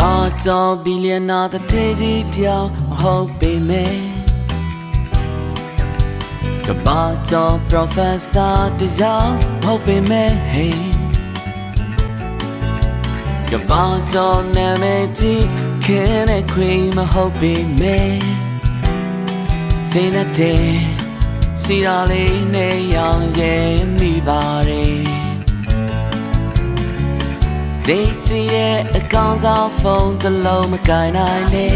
တော်ဘီလီယံနာတစ်ထေးကြီးတယောက်မဟုတ်ပေမဲ့ကဘာတော်ပရိုဖက်ဆာတယောက်မဟုတ်ပေမဲ့ hey ကဘာတော်နာမည်ကြီးခင်းတဲ့ခွေမဟုတ်ပေမဲ့တင်းတဲ့စီရာလေးနဲ့ရောင်ရဲ့မိပါတယ် စိတ်ကြည့်ရဲ့အကောင့်ဆောင်ဖုန်းတစ်လုံးမကင်နိုင်လေ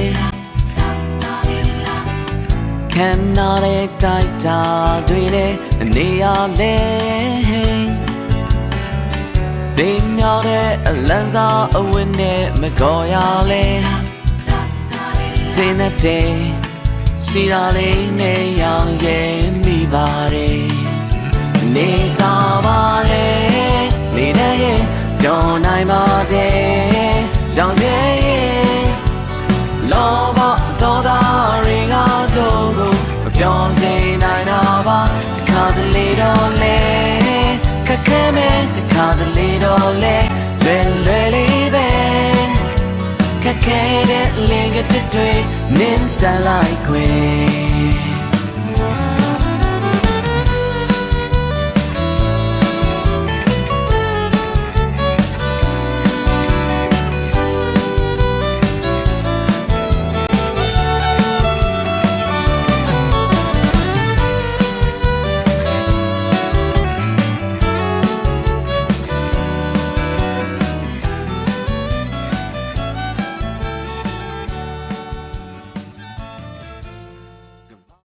ခံနာတဲ့တိုက်တာတွေနဲ့အနေရလဲစိတ်မြောက်တဲ့အလန်းစားအဝတ်နဲ့မကောရလဲတင်းတဲ့စီရာလေးနဲ့ရောင်ရဲ့မိပါ ရောင်ရဲ့လောဘဒေါသတွေကတော့ကိုမပြောစေနိုင်တော့ပါတစ်ခါတလေတော့လေခက်ခဲမဲ့တစ်ခါတလေတော့လေလွယ်လွယ်လေးပဲခက်ခဲတဲ့လင်ကတစ်တွေနင်းတန်လိုက်ခွေ